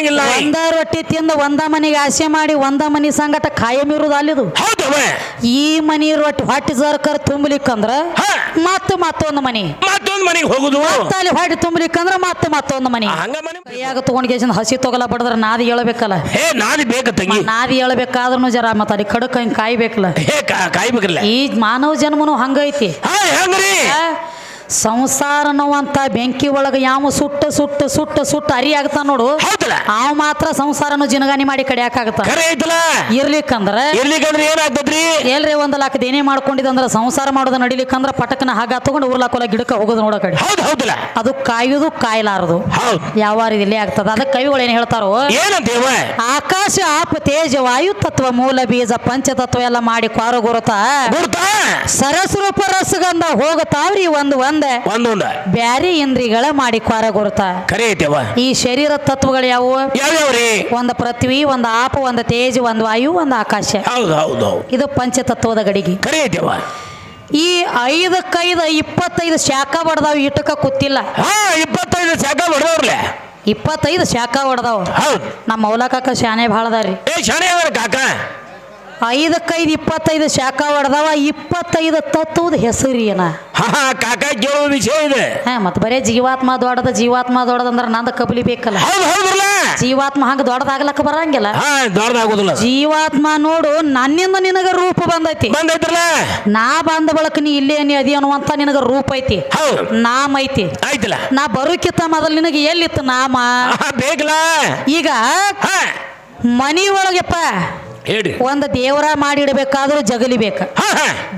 ಇಲ್ಲ. ಒಂದ ರೊಟ್ಟಿ ತಿಂದು ಒಂದ ಮನೆಗೆ ಆಸೆ ಮಾಡಿ ಒಂದ ಮನಿ ಸಂಗಟ ಕಾಯಂ ಇರುದು ಅಲ್ಲಿದು. ಹೌದವ ಈ ಮನಿ ರೊಟ್ಟಿ ಹೊಟ್ಟಿ ಸರ್ಕಾರ ತುಂಬಲಿಕ್ಕಂದ್ರ ಮತ್ತ ಮತ್ತೊಂದು ಮನಿ. ಮತ್ತೊಂದ್ ಮನೆಗೆ ಹೋಗುದು. ಮತ್ತೆ ಅಲ್ಲಿ ಹೊಟ್ಟಿ ತುಂಬಲಿಕ್ಕಂದ್ರ ಮತ್ತ ಮತ್ತೊಂದು ಮನಿ. ಹಂಗ ಮನೆ ಕೈಯಾಗ ತಗೊಂಡ್ ಕೇಸಿಂದ ಹಸಿ ತೊಗಲ ಬಡದ್ರ ನಾದಿ ಹೇಳ್ಬೇಕಲ್ಲ ಹೇ ನಾದಿ ಬೇಕ ತಂಗಿ. ನಾದಿ ಹೇಳ್ಬೇಕಾದ್ರೂ ಜರ ಮತ್ತ ಅಲ್ಲಿ ಕಡಕ್ ಹಿಂಗ್ ಕಾಯ್ಬೇಕಲ್ಲ. ಹೇ ಕಾ- ಕಾಯ್ಬೇಕಲ್ಲ. ಈ ಮಾನವ ಜನ್ಮನು ಹಂಗೈತಿ. ಹಾ ಹೆಂಗ್ರಿ? ಸಂಸಾರ ಅನ್ನುವಂತ ಬೆಂಕಿ ಒಳಗೆ ಯಾವ ಸುಟ್ಟ ಸುಟ್ಟ ಸುಟ್ಟ ಸುಟ್ಟ ಅರಿ ಆಗ್ತಾನ ನೋಡು. ಹೌದಲ್ಲ? ಅವ ಮಾತ್ರ ಸಂಸಾರನು ಜಿನಗಾನಿ ಮಾಡಿ ಕಡಿಯಾಕಾಗತ್ತ ಖರೆ ಐತಲ್ಲ? ಇರ್ಲಿಕ್ಕಂದ್ರ ಇರ್ಲಿಕ್ಕಂದ್ರೆ ಏನಾಗ್ತದ್ರಿ? ಎಲ್ರಿ ಒಂದ್ ಲಾಕ್ ಏನೇ ಮಾಡ್ಕೊಂಡಿದಂದ್ರ ಸಂಸಾರ ಮಾಡೋದು ನಡಿಲಿಕ್ಕಂದ್ರ ಪಟಕನ ಹಾಗ ತಗೊಂಡು ಉರ್ಲಾಕೊಲ ಗಿಡಕ್ಕೆ ಹೋಗೋದು ನೋಡೋ ಕಡೆ. ಹೌದು ಹೌದಲ್ಲ? ಅದು ಕಾಯುದು ಕಾಯ್ಲಾರದು. ಹೌದ್. ಯಾವ ಇಲ್ಲಿ ಆಗ್ತದ? ಅದಕ್ಕೆ ಕವಿಗಳು ಏನ್ ಹೇಳ್ತಾರೋ? ಏನಂತೇವ ಆಕಾಶ ಆಪ ತೇಜ ವಾಯು ತತ್ವ ಮೂಲ ಬೀಜ ಪಂಚತತ್ವ ಎಲ್ಲ ಮಾಡಿ ಕ್ವಾರ ಗುರುತ. ಗುರ್ತಾ? ಸರಸ್ವರೂಪ ರಸಗಂಧ ಹೋಗತಾವ್ರಿ ಒಂದು ಒಂದ. ಒಂದೊಂದ ಬ್ಯಾರಿ ಇಂದ್ರಿಗಳ ಮಾಡಿ ಕ್ವಾರ ಗುರುತ ಕರೆ ಐತೆವ ಈ ಶರೀರ ತತ್ವಗಳು ಯಾವುವು ಯಾವ್ಯಾವ್ರಿ? ಒಂದು ಪೃಥ್ವಿ ಒಂದು ಆಪ ಒಂದು ತೇಜ ಒಂದು ವಾಯು ಒಂದು ಆಕಾಶ. ಹೌದು ಹೌದು ಹೌದು. ಇದು ಪಂಚತತ್ವದ ಗಡಿಗೆ. ಕರೆ ಐತೆವ ಈ ಐದಕ್ಕೈದು ಇಪ್ಪತ್ತೈದು ಶಾಖ ಬಡ್ದಾವ್ ಇಟಕ ಕೂತಿಲ್ಲ. ಹಾ ಇಪ್ಪತ್ತೈದು ಶಾಖ ಹೊಡೆದವ್ರಲೆ. ಇಪ್ಪತ್ತೈದು ಶಾಖ ಹೊಡೆದವ್. ಹೌದು. ನಮ್ಮ ಮೌಲಕಾಕ ಶಾನೆ ಭಾಳ ಅದಾರಿ. ಏ ಶಾಣೆ ಅವ್ರ ಕಾಕ? ಐದಕ್ಕೈದು ಇಪ್ಪತ್ತೈದು ಶಾಖ ಹೊಡೆದವ ಇಪ್ಪತ್ತೈದು ತತ್ವದ ಹೆಸರು ಏನ? ಹಾ ಹಾ ಕಾಕ ಕೇಳೋ ವಿಷಯ ಇದೆ. ಹಾ ಮತ್ತೆ ಬರೇ ಜೀವಾತ್ಮ ದೊಡ್ಡದ ಜೀವಾತ್ಮ ದೊಡ್ಡದಂದ್ರ ನಂದ ಕಬಲಿ ಬೇಕಲ್ಲ. ಜೀವಾತ್ಮ ಹಂಗ ದೊಡ್ಡದಾಗ್ಲಕ್ಕ ಬರಂಗಿಲ್ಲ. ದೊಡ್ಡದಾಗುದಿಲ್ಲ ಜೀವಾತ್ಮ ನೋಡು ನನ್ನಿಂದ ನಿನಗ ರೂಪ ಬಂದೈತಿ. ಬಂದೈತ್ರಲ್ಲ ನಾ ಬಂದ ಬಳಕ ನೀ ಇಲ್ಲೇ ನೀ ಅದಿ ಅನ್ನುವಂತ ನಿನಗ ರೂಪ ಐತಿ. ನಾಮ ಐತಿ. ಆಯ್ತಲ್ಲ. ನಾ ಬರೋಕಿತ್ತ ಮೊದಲು ನಿನಗೆ ಎಲ್ಲಿತ್ತು ನಾಮ? ಬೇಕಲ್ಲ. ಈಗ ಮನಿ ಒಳಗೆಪ್ಪ ಹೇಳ್ರಿ ಒಂದು ದೇವರ ಮಾಡಿಡ್ಬೇಕಾದ್ರೂ ಜಗಲಿ ಬೇಕ.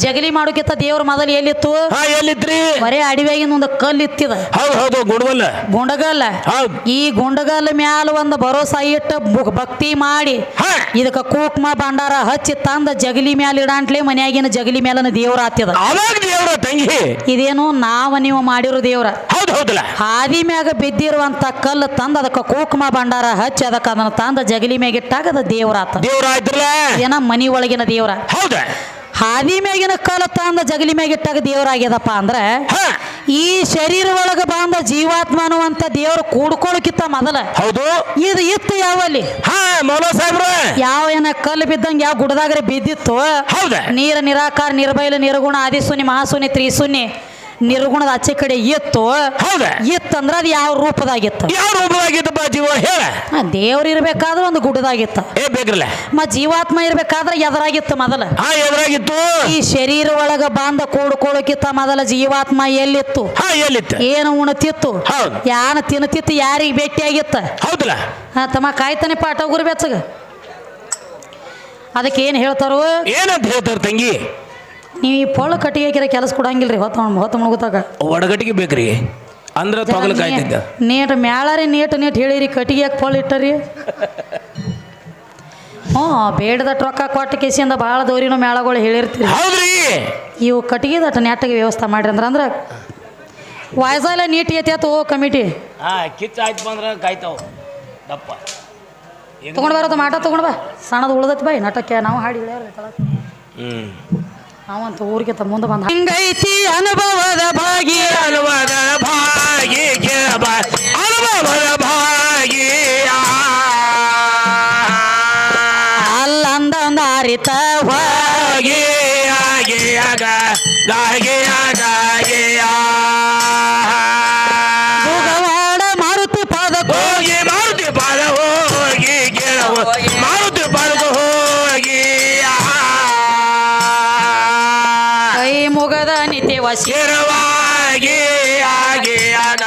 ಜಗಲಿ ಮಾಡೋಕ್ಕಿಂತ ದೇವ್ರ ಮೊದಲು ಎಲ್ಲಿತ್ತು? ಎಲ್ಲಿದ್ರಿ? ಬರೇ ಅಡಿವ್ಯಾಗಿನ ಒಂದು ಕಲ್ಲು ಇತ್ತಿದ. ಹೌದು ಹೌದು ಗುಡ್ವಲ್ಲ. ಗುಂಡಗಲ್ಲ. ಹೌದು. ಈ ಗುಂಡಗಲ್ಲ ಮ್ಯಾಲ ಒಂದು ಭರೋಸಾ ಇಟ್ಟು ಭಕ್ತಿ ಮಾಡಿ ಇದಕ್ಕ ಕೂಕ್ಮ ಭಂಡಾರ ಹಚ್ಚಿ ತಂದ ಜಗಲಿ ಮ್ಯಾಲ ಇಡಾಂಟ್ಲೆ ಮನ್ಯಾಗಿನ ಜಗಲಿ ಮ್ಯಾಲನ ದೇವ್ರ ಆತಿದ ಅವಾಗ ದೇವ್ರ ತಂಗಿ. ಇದೇನು ನಾವ ನೀವು ಮಾಡಿರೋ ದೇವ್ರ. ಹೌದು ಹೌದಲ್ಲ? ಹಾದಿ ಮ್ಯಾಗ ಬಿದ್ದಿರುವಂತ ಕಲ್ಲು ತಂದ ಅದಕ್ಕೆ ಕೋಕುಮ ಭಂಡಾರ ಹಚ್ಚಿ ಅದಕ್ಕ ಅದನ್ನ ತಂದ ಜಗಲಿ ಮ್ಯಾಗ ಇಟ್ಟಾಗ ಅದು ದೇವರಾಯ್ತಲ್ಲ ಆತ. ದೇವ್ರ ಆಯ್ತ್ರಲ್ಲ ಏನ ಮನಿ ಒಳಗಿನ ದೇವ್ರ. ಹೌದ? ಹಾದಿ ಮ್ಯಾಗಿನ ಕಲ್ಲು ತಂದ ಜಗಲಿ ಮ್ಯಾಗ ಇಟ್ಟಾಗ ಅಂದ್ರ ಅಂದ್ರೆ ಹಾ. ಈ ಶರೀರ ಒಳಗ ಬಂದ ಜೀವಾತ್ಮ ಅನ್ನುವಂತ ದೇವ್ರು ಕೂಡ್ಕೊಳಕಿತ್ತ ಮೊದಲ. ಹೌದು. ಇದು ಇತ್ತು ಯಾವಲ್ಲಿ? ಹಾ ಮೌಲ ಸಾಹೇಬ್ರ. ಯಾವ ಏನ ಕಲ್ಲು ಬಿದ್ದಂಗ ಯಾವ ಗುಡದಾಗ್ರೆ ಬಿದ್ದಿತ್ತು? ಹೌದ. ನೀರ ನಿರಾಕಾರ ನಿರ್ಬೈಲ ನಿರ್ಗುಣ ಆದಿಶೂನ್ಯ ಮಹಾಶೂನ್ಯ ತ್ರಿಶೂನ್ಯ. ನಿರ್ಗುಣದ ಆಚೆ ಕಡೆ ಇತ್ತು ಹೌದ? ಇತ್ತಂದ್ರ ಅದು ಯಾವ ರೂಪದಾಗಿತ್ತು? ಯಾವ ರೂಪದಾಗಿತ್ತಪ್ಪ ಜೀವ? ಹೇಳ. ಆ, ದೇವ್ರು ಇರ್ಬೇಕಾದ್ರೆ ಒಂದು ಗುಡದಾಗಿತ್ತ ಏ ಬೇಕ್ರಲ್ಲ. ಮ ಜೀವಾತ್ಮ ಇರ್ಬೇಕಾದ್ರೆ ಎದರಾಗಿತ್ತು ಮೊದಲ. ಹಾ ಎದುರಾಗಿತ್ತು. ಈ ಶರೀರ ಒಳಗ ಬಂದ ಕೂಡ್ಕೊಳಕಿತ್ತ ಮೊದಲ ಜೀವಾತ್ಮ ಎಲ್ಲಿತ್ತು? ಹಾ ಎಲ್ಲಿತ್ತು? ಏನು ಉಣತಿತ್ತು? ಹೌದು. ಯಾನ ತಿನ್ನತಿತ್ತು? ಯಾರಿಗೆ ಭೇಟಿಯಾಗಿತ್ತ? ಹೌದಲ್ಲ. ಹಾ ತಮ್ಮ ಕಾಯ್ತಾನೆ ಪಾಠ ಗುರು ಬೆಚ್ಚಗ. ಅದಕ್ಕೆ ಏನು ಹೇಳ್ತಾರೋ? ಏನಂತ ಹೇಳ್ತಾರ ತಂಗಿ? ನೀವು ಈ ಪೊಳ ಕಟ್ಟಿಗೆ ಹಾಕಿರ ಕೆಲಸ ರೀ ಹೊತ್ತ ಹೊತ್ತು ಮುಳುಗುತ್ತಾಗ ಒಡಗಟ್ಟಿಗೆ ಬೇಕ್ರಿ ಅಂದ್ರೆ ತೊಗಲು ಕಾಯ್ತಿದ್ದ. ನೀಟ್ ಮ್ಯಾಳಾರಿ ನೀಟ್ ನೀಟ್ ಹೇಳಿರಿ ಕಟ್ಟಿಗೆ ಯಾಕೆ ಪೊಳ ಇಟ್ಟರಿ. ಹ್ಞೂ ಬೇಡದ ರೊಕ್ಕ ಕೊಟ್ಟ ಕೇಸಿಂದ ಭಾಳ ದೋರಿನ ಮೇಳಗಳು ಹೇಳಿರ್ತೀರಿ. ಹೌದ್ರಿ. ಇವು ಕಟ್ಟಿಗೆ ದಟ್ಟ ನೆಟ್ಟಗೆ ವ್ಯವಸ್ಥೆ ಮಾಡ್ರಿ ಅಂದ್ರೆ ಅಂದ್ರೆ ವಾಯ್ಸೆಲ್ಲ ನೀಟ್ ಐತಿ ಆತು ಓ ಕಮಿಟಿ. ಹಾ ಕಿಚ್ಚ ಆಯ್ತು ಬಂದ್ರ ಕಾಯ್ತಾವ. ದಪ್ಪ. ತೊಗೊಂಡು ಬರೋದು ಮಾಟ ತೊಗೊಂಡು ಬಾ. ಸಣ್ಣದು ಉಳ್ದತ್ ಬಾಯ್ ನಟಕ್ಕೆ ನಾವು ಹಾಡಿ ಹ್ಮ್. ನಾವಂತ ಊರಿಗೆ ತ ಮುಂದೆ ಬಂದ ಹಿಂಗೈತಿ ಅನುಭವದ ಭಾಗಿ ಅನುಭವದ ಭಾಗಿ ಅನುಭವದ ಭಾಗಿ ಅಲ್ಲಂದಂದ ಅರಿತ ನಿತ್ಯ ವಶಿ ಶಿರವಾಗಿ ಆಗಿ ಆಗ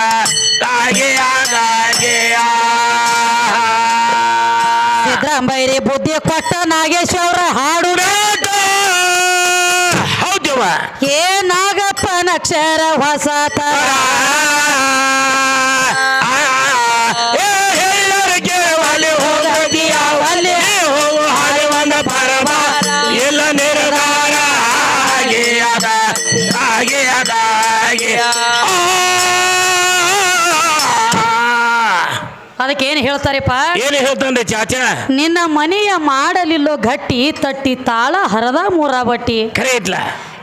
ಗಾಗಿ ಆಗ ಸಿದ್ದರಾಮಯ್ಯ ಬುದ್ಧಿ ಕೊಟ್ಟ ನಾಗೇಶ್ವರ ಹಾಡು ಹೌದವ ಏ ನಾಗಪ್ಪನ ಅಕ್ಷರ ಹೊಸ ಅದಕ್ಕೆ ಏನು ಹೇಳ್ತಾರಪ್ಪ? ಏನು ಹೇಳ್ತಾನೆ ಚಾಚಾ? ನಿನ್ನ ಮನೆಯ ಮಾಡಲಿಲ್ಲೋ ಗಟ್ಟಿ ತಟ್ಟಿ ತಾಳ ಹರದ ಮೂರ ಬಟ್ಟಿ. ಖರೆ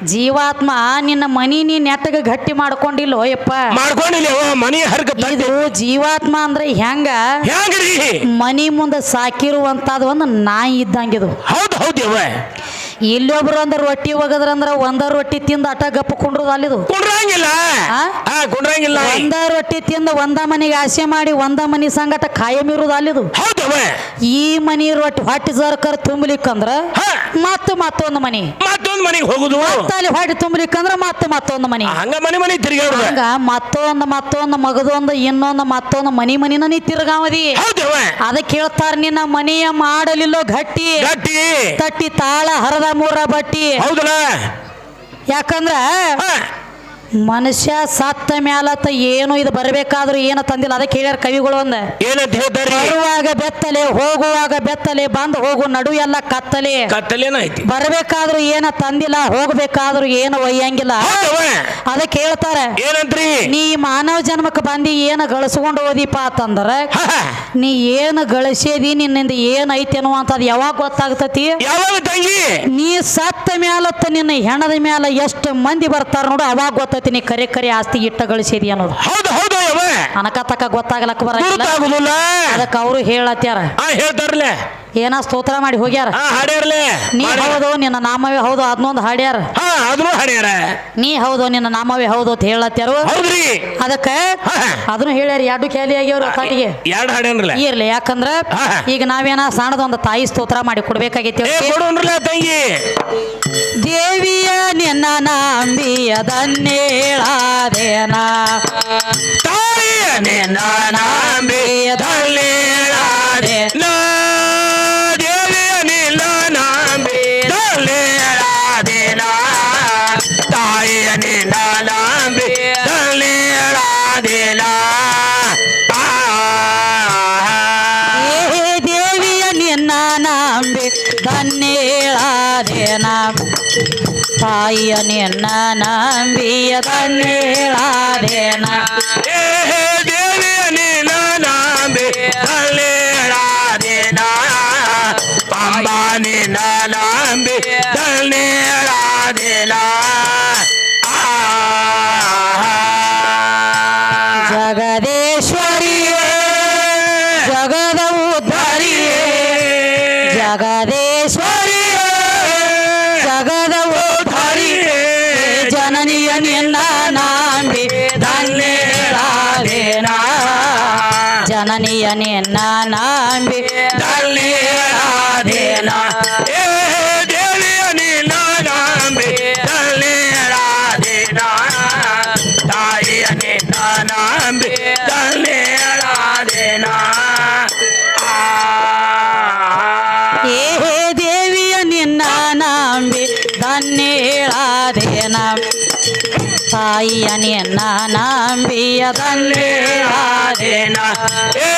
ಜೀವಾತ್ಮ ನಿನ್ನ ಮನಿ ನೀ ನೆಟ್ಟಗ ಗಟ್ಟಿ ಮಾಡ್ಕೊಂಡಿಲ್ಲೋ ಯಪ್ಪ? ಮಾಡ್ಕೊಂಡಿಲ್ಲ ಯವ್ವ, ಮನಿ ಹರ್ಕ ಇದು ಜೀವಾತ್ಮ ಅಂದ್ರೆ ಹೆಂಗ? ಹೆಂಗ್ರಿ? ಮನಿ ಮುಂದೆ ಸಾಕಿರುವಂತದ ಒಂದು ನಾಯಿ ಇದ್ದಂಗಿದು. ಹೌದು ಹೌದು ಇಲ್ಲೊಬ್ರು ಅಂದ್ರೆ ರೊಟ್ಟಿ ಒಗದ್ರಂದ್ರ ಒಂದ ರೊಟ್ಟಿ ತಿಂದ ಅಟ ಗಪ್ಪ ಕುಂಡ್ರದು ಅಲ್ಲಿದು. ಕುಂಡ್ರಂಗಿಲ್ಲ? ಕುಂಡ್ರಂಗಿಲ್ಲ. ಒಂದ ರೊಟ್ಟಿ ತಿಂದ ಒಂದ ಮನೆಗೆ ಆಸೆ ಮಾಡಿ ಒಂದ ಮನಿ ಸಂಗಟ ಕಾಯಂ ಇರುದು ಅಲ್ಲಿದು. ಈ ಮನಿ ರೊಟ್ಟಿ ಹೊಟ್ಟಿ ಜರ್ಕರ್ ತುಂಬಲಿಕ್ಕಂದ್ರ ಮತ್ತ ಮತ್ತೊಂದು ಮನಿ. ಮತ್ತೊಂದು ಮನೆಗೆ ಹೋಗುದು? ಅಲ್ಲಿ ಹೊಟ್ಟಿ ತುಂಬಲಿಕ್ಕಂದ್ರ ಮತ್ತ ಮತ್ತೊಂದು ಮನಿ. ಹಂಗ ಮನಿ ಮನಿ ತಿರ್ಗಾಡುದ ಹಂಗ ಮತ್ತೊಂದು ಮತ್ತೊಂದು ಮಗದೊಂದು ಇನ್ನೊಂದು ಮತ್ತೊಂದು ಮನಿ ಮನಿನ ನೀ ತಿರ್ಗಾವದಿ. ಅದಕ್ಕೆ ಹೇಳ್ತಾರ ನಿನ್ನ ಮನೆಯ ಮಾಡಲಿಲ್ಲೋ ಗಟ್ಟಿ. ಗಟ್ಟಿ. ತಟ್ಟಿ ತಾಳ ಹರದ ಮೂರ ಬಟ್ಟಿ. ಹೌದಲ್ಲ? ಯಾಕಂದ್ರ ಮನುಷ್ಯ ಸತ್ತ ಮ್ಯಾಲತ್ತ ಏನು ಇದು ಬರಬೇಕಾದ್ರೂ ಏನು ತಂದಿಲ್ಲ. ಅದಕ್ಕೆ ಹೇಳ್ಯಾರ ಕವಿಗಳು ಒಂದ. ಏನಂತ ಬರುವಾಗ ಬೆತ್ತಲೆ ಹೋಗುವಾಗ ಬೆತ್ತಲೆ ಬಂದು ಹೋಗು ನಡು ಎಲ್ಲ ಕತ್ತಲೆ. ಕತ್ತಲೇನ ಐತಿ. ಬರಬೇಕಾದ್ರೂ ಏನ ತಂದಿಲ್ಲ ಹೋಗ್ಬೇಕಾದ್ರೂ ಏನು ಒಯ್ಯಂಗಿಲ್ಲ. ಅದಕ್ಕೆ ಹೇಳ್ತಾರೆ ಏನಂತ್ರಿ? ನೀ ಮಾನವ ಜನ್ಮಕ್ಕೆ ಬಂದಿ ಏನು ಗಳಿಸ್ಕೊಂಡು ಓದಿಪ್ಪ ಅಂತಂದ್ರ. ನೀ ಏನು ಗಳಿಸೇದಿ ನಿನ್ನಿಂದ ಏನ್ ಅಂತ ಅನ್ನುವಂಥದ್ದು ಯಾವಾಗ ಗೊತ್ತಾಗ್ತತಿ? ನೀ ಸತ್ತ ಮ್ಯಾಲತ್ತ ನಿನ್ನ ಹೆಣದ ಮ್ಯಾಲ ಎಷ್ಟು ಮಂದಿ ಬರ್ತಾರ ನೋಡು ಅವಾಗ ಗೊತ್ತೈತಿ ನೀ ಕರೆ ಕರೆ ಆಸ್ತಿ ಇಟ್ಟ ಗಳಿಸಿದಿ ಅನ್ನೋದು. ಹೌದು ಹೌದು ಅನಕ ತಕ್ಕ ಗೊತ್ತಾಗ್ಲಕ್ಕ ಬರಂಗಿಲ್ಲ. ಅದಕ್ಕೆ ಅವರು ಹೇಳತ್ಯಾರ. ಹಾ ಹೇಳ್ತಾರಲೆ ಏನ ಸ್ತೋತ್ರ ಮಾಡಿ ಹೋಗ್ಯಾರ? ಹಾಡ್ಯಾರ್ಲೆ. ನೀ ಹೌದು ನಿನ್ನ ನಾಮವೇ ಹೌದು ಅದನ್ನೊಂದು ಹಾಡ್ಯಾರ. ಹಾ ಅದನ್ನು ಹಾಡ್ಯಾರ. ನೀ ಹೌದು ನಿನ್ನ ನಾಮವೇ ಹೌದು ಅಂತ ಹೇಳತ್ಯಾರು. ಹೌದ್ರಿ. ಅದಕ್ಕೆ. ಅದನ್ನು ಹೇಳ್ಯಾರ ಎರಡು ಖ್ಯಾಲಿ ಆಗ್ಯವ್ರ ಎರಡು ಹಾಡ್ಯಾನ್ರಲ್ಲ ಇರ್ಲಿ ಯಾಕಂದ್ರ ಈಗ ನಾವೇನ ಸಣ್ಣದೊಂದು ತಾಯಿ ಸ್ತೋತ್ರ ಮಾಡಿ ಕೊಡ್ಬೇಕಾಗೈತಿ ತಂಗಿ. ದೇವಿಯ ನಿನ್ನ ನಂಬಿಯದನ್ನೇಳಾದೇನ ತಾಯಿಯ ನಿನ್ನ ನಂಬಿದಲ್ಲೇಳಾದೆ ನಾ ತಾಯಿಯ ನಿನ್ನ ನಂಬಿಯದನ್ನೇಳಾದೇನ ಏ ದೇವಿಯ ನಿನ್ನ ನಂಬಿ ತಲ್ಲೇಳಾದೇನ ಪಂಬ ನಿನ್ನ ನಂಬಿ ನಾ ಆ ಜಗದೇಶ್ವರಿಯೇ ಜಗದ ಉದ್ಧಾರಿಯೇ. ಜಗದೇಶ್ವರಿಯೇ. ನಿನ್ನ ನಾಂಬಿ ದಲ್ಲೇಳಾದೇನ ಏ ದೇವಿಯ ನಿನ್ನ ನಂಬಿ ದಲ್ಲೇಳಾದೇನ ತಾಯಿಯ ನಿನ್ನ ನಂಬಿ ದಲ್ಲೇಳಾದೇನ ಆ. ಏ ದೇವಿಯ ನಿನ್ನ ನಾಂಬಿ ಧನ್ಯಳಾದೇನ ತಾಯಿಯ ನಿನ್ನ ನಾಂಬಿಯ ಧನ್ಯಳಾದೇನ ಏ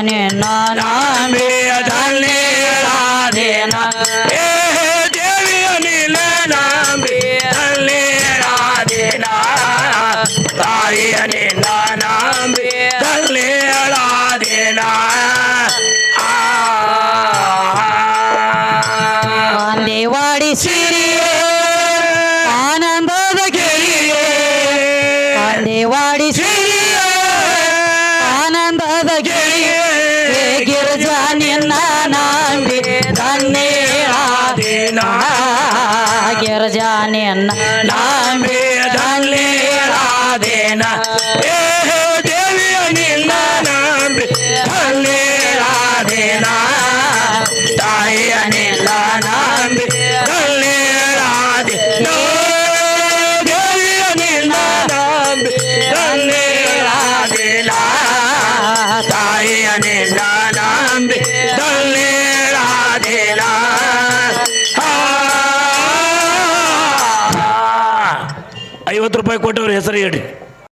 ರಂಬಿಯ ನಿನ್ನ ಗಿರಿಜಾ ನಿನ್ನ ನಾಂಬಿ ಹೆಸರು ಹೇಳ್ರಿ